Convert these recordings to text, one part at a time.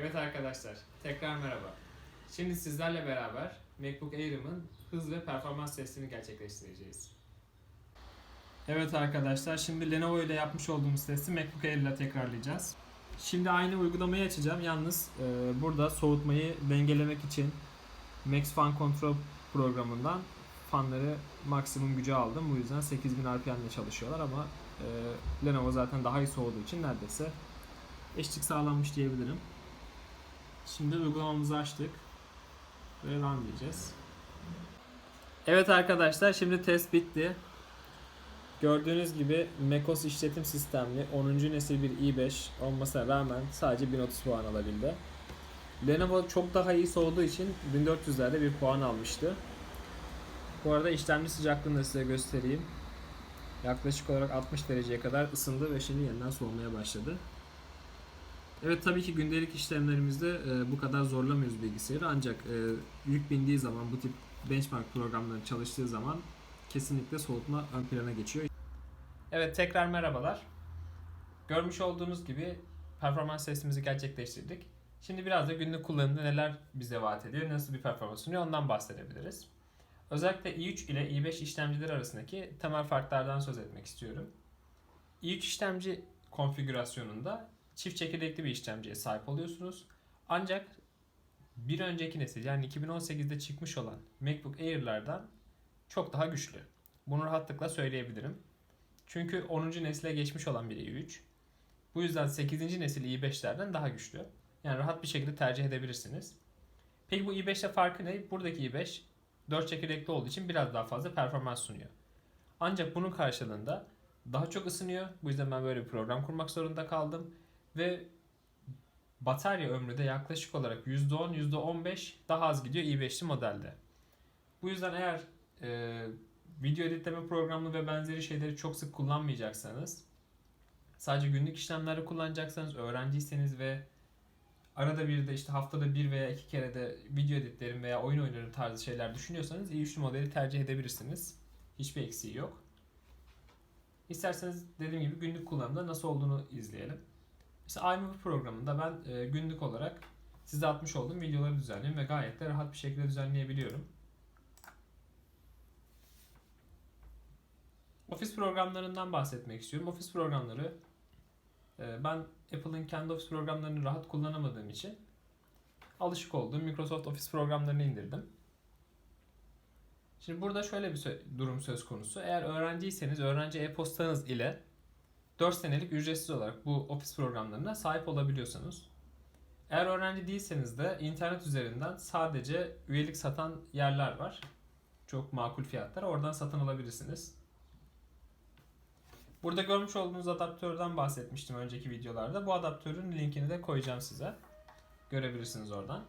Evet arkadaşlar, tekrar merhaba. Şimdi sizlerle beraber MacBook Air'ımın hız ve performans testini gerçekleştireceğiz. Evet arkadaşlar, şimdi Lenovo ile yapmış olduğumuz testi MacBook Air ile tekrarlayacağız. Şimdi aynı uygulamayı açacağım. Yalnız e, burada soğutmayı dengelemek için Max Fan Control programından fanları maksimum güce aldım. Bu yüzden 8000 RPM ile çalışıyorlar ama e, Lenovo zaten daha iyi soğuduğu için neredeyse eşlik sağlanmış diyebilirim. Şimdi uygulamamızı açtık ve run diyeceğiz. Evet arkadaşlar şimdi test bitti. Gördüğünüz gibi macOS işletim sistemli 10. nesil bir i5 olmasına rağmen sadece 1030 puan alabildi. Lenovo çok daha iyi soğuduğu için 1400'lerde bir puan almıştı. Bu arada işlemci sıcaklığını da size göstereyim. Yaklaşık olarak 60 dereceye kadar ısındı ve şimdi yeniden soğumaya başladı. Evet tabii ki gündelik işlemlerimizde e, bu kadar zorlamıyoruz bilgisayarı ancak e, yük bindiği zaman bu tip benchmark programları çalıştığı zaman kesinlikle soğutma ön plana geçiyor. Evet tekrar merhabalar. Görmüş olduğunuz gibi performans testimizi gerçekleştirdik. Şimdi biraz da günlük kullanımda neler bize vaat ediyor, nasıl bir performans sunuyor ondan bahsedebiliriz. Özellikle i3 ile i5 işlemciler arasındaki temel farklardan söz etmek istiyorum. i3 işlemci konfigürasyonunda çift çekirdekli bir işlemciye sahip oluyorsunuz. Ancak bir önceki nesil yani 2018'de çıkmış olan MacBook Air'lardan çok daha güçlü. Bunu rahatlıkla söyleyebilirim. Çünkü 10. nesile geçmiş olan bir i3. Bu yüzden 8. nesil i5'lerden daha güçlü. Yani rahat bir şekilde tercih edebilirsiniz. Peki bu i5'te farkı ne? Buradaki i5 4 çekirdekli olduğu için biraz daha fazla performans sunuyor. Ancak bunun karşılığında daha çok ısınıyor. Bu yüzden ben böyle bir program kurmak zorunda kaldım. Ve batarya ömrü de yaklaşık olarak %10, %15 daha az gidiyor i5'li modelde. Bu yüzden eğer e, video editleme programını ve benzeri şeyleri çok sık kullanmayacaksanız, sadece günlük işlemlerde kullanacaksanız, öğrenciyseniz ve arada bir de işte haftada bir veya iki kere de video editlerim veya oyun oynarım tarzı şeyler düşünüyorsanız i3'lü modeli tercih edebilirsiniz. Hiçbir eksiği yok. İsterseniz dediğim gibi günlük kullanımda nasıl olduğunu izleyelim. Mesela iMovie programında ben e, günlük olarak size atmış olduğum videoları düzenliyorum ve gayet de rahat bir şekilde düzenleyebiliyorum. Office programlarından bahsetmek istiyorum. Office programları e, ben Apple'ın kendi Office programlarını rahat kullanamadığım için alışık olduğum Microsoft Office programlarını indirdim. Şimdi burada şöyle bir durum söz konusu. Eğer öğrenciyseniz öğrenci e-postanız ile 4 senelik ücretsiz olarak bu ofis programlarına sahip olabiliyorsunuz. Eğer öğrenci değilseniz de internet üzerinden sadece üyelik satan yerler var. Çok makul fiyatlar. Oradan satın alabilirsiniz. Burada görmüş olduğunuz adaptörden bahsetmiştim önceki videolarda. Bu adaptörün linkini de koyacağım size. Görebilirsiniz oradan.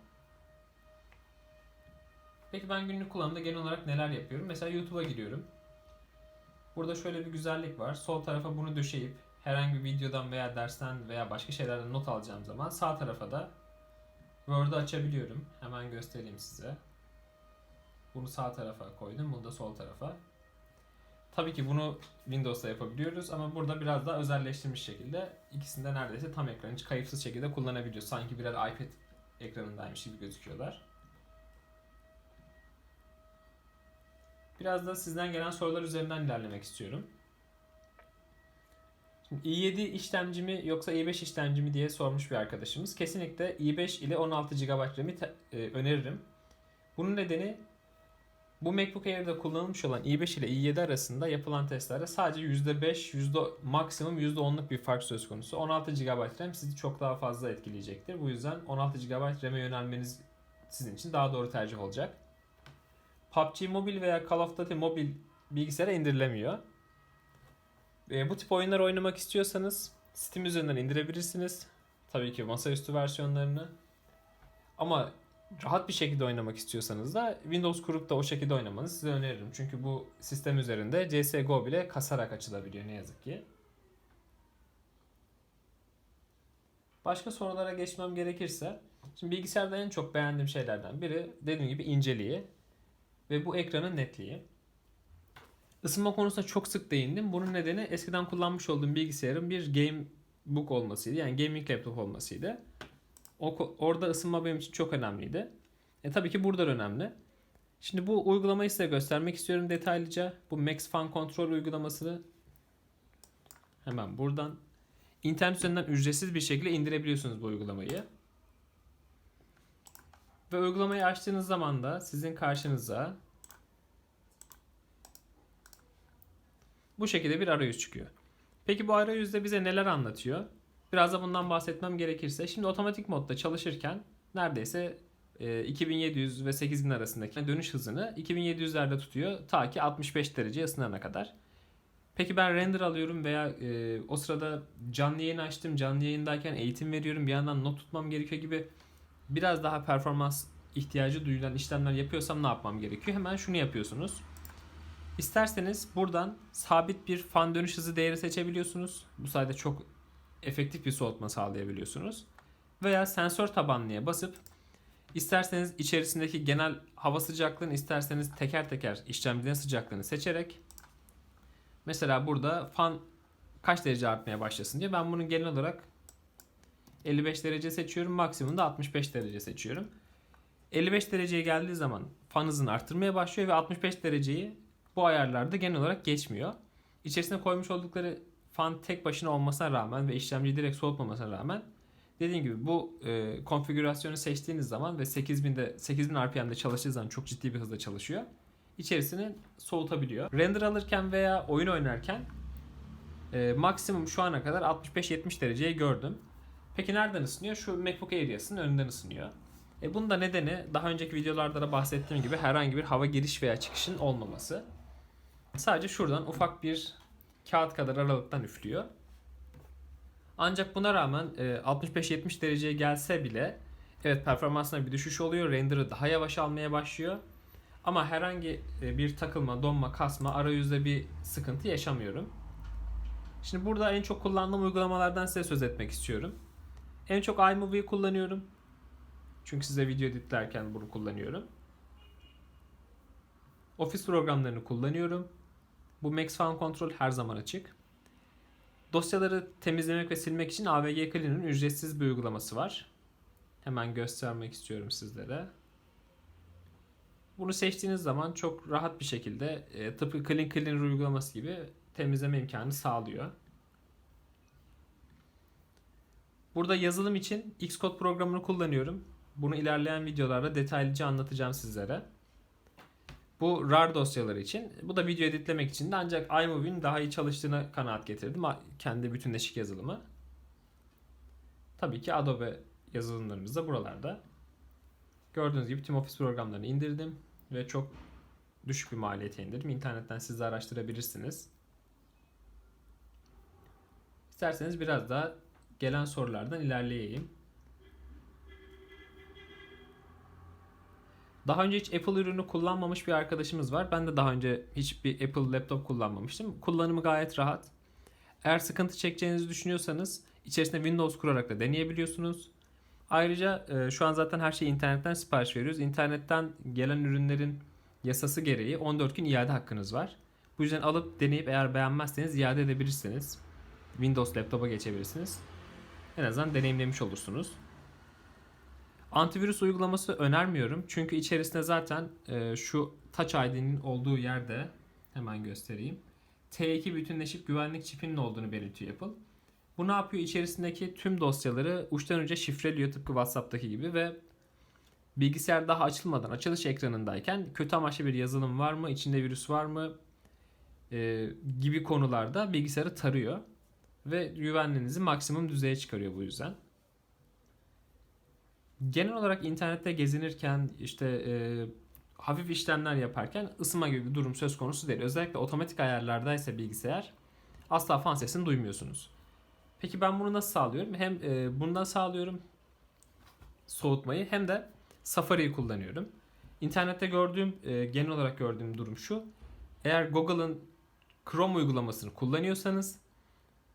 Peki ben günlük kullanımda genel olarak neler yapıyorum? Mesela YouTube'a giriyorum. Burada şöyle bir güzellik var. Sol tarafa bunu döşeyip herhangi bir videodan veya dersten veya başka şeylerden not alacağım zaman sağ tarafa da Word'u açabiliyorum. Hemen göstereyim size. Bunu sağ tarafa koydum. Bunu da sol tarafa. Tabii ki bunu Windows'ta yapabiliyoruz ama burada biraz daha özelleştirilmiş şekilde ikisinde neredeyse tam ekran hiç kayıpsız şekilde kullanabiliyoruz. Sanki birer iPad ekranındaymış gibi gözüküyorlar. Biraz da sizden gelen sorular üzerinden ilerlemek istiyorum. Şimdi i7 işlemci mi yoksa i5 işlemci mi diye sormuş bir arkadaşımız. Kesinlikle i5 ile 16 GB RAM'i e, öneririm. Bunun nedeni bu MacBook Air'de kullanılmış olan i5 ile i7 arasında yapılan testlerde sadece %5, yüzde, maksimum %10'luk bir fark söz konusu. 16 GB RAM sizi çok daha fazla etkileyecektir. Bu yüzden 16 GB RAM'e yönelmeniz sizin için daha doğru tercih olacak. PUBG Mobile veya Call of Duty Mobile bilgisayara indirilemiyor. E, bu tip oyunlar oynamak istiyorsanız Steam üzerinden indirebilirsiniz. Tabii ki masaüstü versiyonlarını. Ama rahat bir şekilde oynamak istiyorsanız da Windows kurup da o şekilde oynamanızı size öneririm. Çünkü bu sistem üzerinde CSGO bile kasarak açılabiliyor ne yazık ki. Başka sorulara geçmem gerekirse, şimdi bilgisayarda en çok beğendiğim şeylerden biri dediğim gibi inceliği ve bu ekranın netliği. Isınma konusunda çok sık değindim. Bunun nedeni eskiden kullanmış olduğum bilgisayarın bir gamebook olmasıydı. Yani gaming laptop olmasıydı. O, orada ısınma benim için çok önemliydi. E tabii ki burada da önemli. Şimdi bu uygulamayı size göstermek istiyorum detaylıca. Bu Max Fan Control uygulamasını hemen buradan internet üzerinden ücretsiz bir şekilde indirebiliyorsunuz bu uygulamayı. Ve uygulamayı açtığınız zaman da sizin karşınıza bu şekilde bir arayüz çıkıyor. Peki bu arayüzde bize neler anlatıyor? Biraz da bundan bahsetmem gerekirse. Şimdi otomatik modda çalışırken neredeyse e, 2700 ve 8000 arasındaki dönüş hızını 2700'lerde tutuyor ta ki 65 derece ısınana kadar. Peki ben render alıyorum veya e, o sırada canlı yayın açtım. Canlı yayındayken eğitim veriyorum. Bir yandan not tutmam gerekiyor gibi biraz daha performans ihtiyacı duyulan işlemler yapıyorsam ne yapmam gerekiyor? Hemen şunu yapıyorsunuz. İsterseniz buradan sabit bir fan dönüş hızı değeri seçebiliyorsunuz. Bu sayede çok efektif bir soğutma sağlayabiliyorsunuz. Veya sensör tabanlıya basıp isterseniz içerisindeki genel hava sıcaklığını isterseniz teker teker işlemcinin sıcaklığını seçerek mesela burada fan kaç derece artmaya başlasın diye ben bunu genel olarak 55 derece seçiyorum. Maksimum da 65 derece seçiyorum. 55 dereceye geldiği zaman fan hızını arttırmaya başlıyor ve 65 dereceyi bu ayarlarda genel olarak geçmiyor. İçerisine koymuş oldukları fan tek başına olmasına rağmen ve işlemciyi direkt soğutmamasına rağmen dediğim gibi bu e, konfigürasyonu seçtiğiniz zaman ve 8000'de 8000 RPM'de çalıştığı zaman çok ciddi bir hızla çalışıyor. İçerisini soğutabiliyor. Render alırken veya oyun oynarken e, maksimum şu ana kadar 65-70 dereceyi gördüm. Peki nereden ısınıyor? Şu MacBook Air yasının önünden ısınıyor. E bunun da nedeni daha önceki videolarda da bahsettiğim gibi herhangi bir hava giriş veya çıkışın olmaması. Sadece şuradan ufak bir kağıt kadar aralıktan üflüyor. Ancak buna rağmen e, 65-70 dereceye gelse bile evet performansına bir düşüş oluyor. Render'ı daha yavaş almaya başlıyor. Ama herhangi e, bir takılma, donma, kasma, arayüzde bir sıkıntı yaşamıyorum. Şimdi burada en çok kullandığım uygulamalardan size söz etmek istiyorum. En çok iMovie'yi kullanıyorum. Çünkü size video editlerken bunu kullanıyorum. Office programlarını kullanıyorum. Bu Max Fan Control her zaman açık. Dosyaları temizlemek ve silmek için AVG Cleaner'ın ücretsiz bir uygulaması var. Hemen göstermek istiyorum sizlere. Bunu seçtiğiniz zaman çok rahat bir şekilde e, tıpkı Clean Cleaner uygulaması gibi temizleme imkanı sağlıyor. Burada yazılım için Xcode programını kullanıyorum. Bunu ilerleyen videolarda detaylıca anlatacağım sizlere. Bu RAR dosyaları için. Bu da video editlemek için de ancak iMovie'nin daha iyi çalıştığına kanaat getirdim. Kendi bütünleşik yazılımı. Tabii ki Adobe yazılımlarımız da buralarda. Gördüğünüz gibi tüm Office programlarını indirdim ve çok düşük bir maliyete indirdim. İnternetten siz de araştırabilirsiniz. İsterseniz biraz daha gelen sorulardan ilerleyeyim. Daha önce hiç Apple ürünü kullanmamış bir arkadaşımız var. Ben de daha önce hiçbir Apple laptop kullanmamıştım. Kullanımı gayet rahat. Eğer sıkıntı çekeceğinizi düşünüyorsanız içerisinde Windows kurarak da deneyebiliyorsunuz. Ayrıca e, şu an zaten her şeyi internetten sipariş veriyoruz. İnternetten gelen ürünlerin yasası gereği 14 gün iade hakkınız var. Bu yüzden alıp deneyip eğer beğenmezseniz iade edebilirsiniz. Windows laptopa geçebilirsiniz. En azından deneyimlemiş olursunuz. Antivirüs uygulaması önermiyorum. Çünkü içerisinde zaten e, şu Touch ID'nin olduğu yerde hemen göstereyim. T2 bütünleşik güvenlik çipinin olduğunu belirtiyor Apple. Bu ne yapıyor? İçerisindeki tüm dosyaları uçtan uca şifreliyor tıpkı WhatsApp'taki gibi ve bilgisayar daha açılmadan açılış ekranındayken kötü amaçlı bir yazılım var mı, içinde virüs var mı e, gibi konularda bilgisayarı tarıyor ve güvenliğinizi maksimum düzeye çıkarıyor bu yüzden. Genel olarak internette gezinirken işte e, hafif işlemler yaparken ısınma gibi bir durum söz konusu değil. Özellikle otomatik ayarlardaysa bilgisayar asla fan sesini duymuyorsunuz. Peki ben bunu nasıl sağlıyorum? Hem e, bundan sağlıyorum soğutmayı hem de Safari'yi kullanıyorum. İnternette gördüğüm, e, genel olarak gördüğüm durum şu. Eğer Google'ın Chrome uygulamasını kullanıyorsanız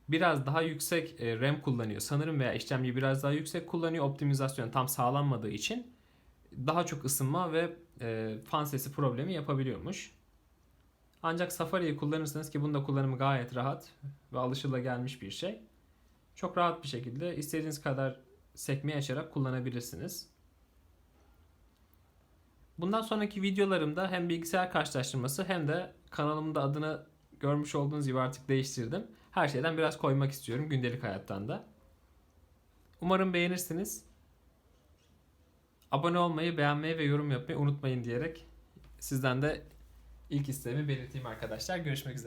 biraz daha yüksek e, RAM kullanıyor sanırım veya işlemci biraz daha yüksek kullanıyor. Optimizasyon tam sağlanmadığı için daha çok ısınma ve e, fan sesi problemi yapabiliyormuş. Ancak Safari'yi kullanırsanız ki bunda kullanımı gayet rahat ve alışılagelmiş bir şey. Çok rahat bir şekilde istediğiniz kadar sekmeyi açarak kullanabilirsiniz. Bundan sonraki videolarımda hem bilgisayar karşılaştırması hem de kanalımın da adını görmüş olduğunuz gibi artık değiştirdim. Her şeyden biraz koymak istiyorum gündelik hayattan da. Umarım beğenirsiniz. Abone olmayı, beğenmeyi ve yorum yapmayı unutmayın diyerek sizden de ilk isteğimi belirteyim arkadaşlar. Görüşmek üzere.